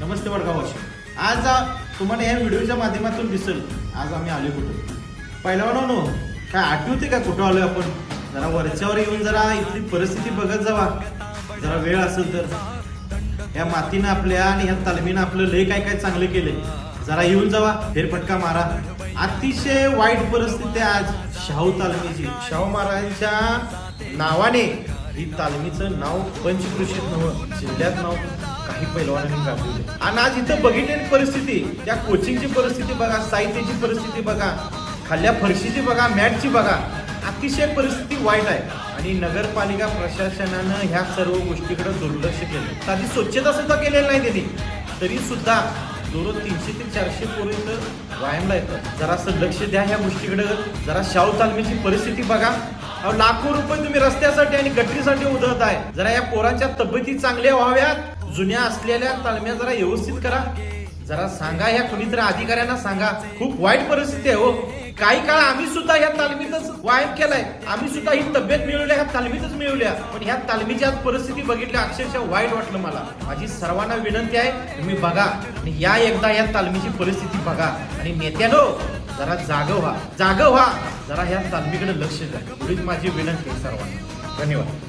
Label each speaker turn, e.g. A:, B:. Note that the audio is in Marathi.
A: नमस्ते वडगावाशी आज तुम्हाला या व्हिडिओच्या माध्यमातून दिसेल आज आम्ही आलो कुठं? पहिल्यावानो काय आठवते का? कुठं आलोय आपण? जरा वरच्यावर येऊन जरा इथली परिस्थिती बघत जावा. जरा वेळ असेल तर. या मातीनं आपल्या आणि ह्या तालमीनं आपलं लय काय काय चांगलं केले जरा येऊन जावा फेरफटका मारा. अतिशय वाईट परिस्थिती आहे आज शाहू तालमीची. शाहू महाराजांच्या नावाने ही तालमीचं नाव पंचकृषीत नव्हतं जिल्ह्यात नाव काही पैलवानांनी गाजवले आणि आज इथं बघितलेली परिस्थिती त्या कोचिंगची परिस्थिती बघा साहित्याची परिस्थिती बघा खाल्ल्या फरशीची बघा मॅटची बघा अतिशय परिस्थिती वाईट आहे. आणि नगरपालिका प्रशासनानं ह्या सर्व गोष्टीकडे दुर्लक्ष केलं साधी स्वच्छता सुद्धा केलेली नाही त्यांनी. तरी सुद्धा दररोज तीनशे ते चारशे पोरं इथं व्यायामला येतात. लक्ष द्या ह्या गोष्टीकडे. जरा शाहू तालमीची परिस्थिती बघा. लाखो रुपये तुम्ही रस्त्यासाठी आणि गटरीसाठी उधळत आहे. जरा या पोरांच्या तब्येती चांगल्या व्हाव्यात जुन्या असलेल्या तालम्या जरा व्यवस्थित करा. जरा सांगा ह्या कुणीतरी अधिकाऱ्यांना सांगा. खूप वाईट परिस्थिती आहे हो. काही काळ आम्ही सुद्धा ह्या तालमीतच व्यायाम केलाय. आम्ही सुद्धा ही तब्येत मिळवल्या ह्या तालमीतच मिळवल्या. पण ह्या तालमीची आज परिस्थिती बघितल्या अक्षरशः वाईट वाटलं मला. माझी सर्वांना विनंती आहे तुम्ही बघा. आणि या एकदा या तालमीची परिस्थिती बघा. आणि नेत्यानो जरा जाग व्हा. जाग व्हा. जरा ह्या तालमीकडे लक्ष द्या. एवढीच माझी विनंती सर्वांना. धन्यवाद.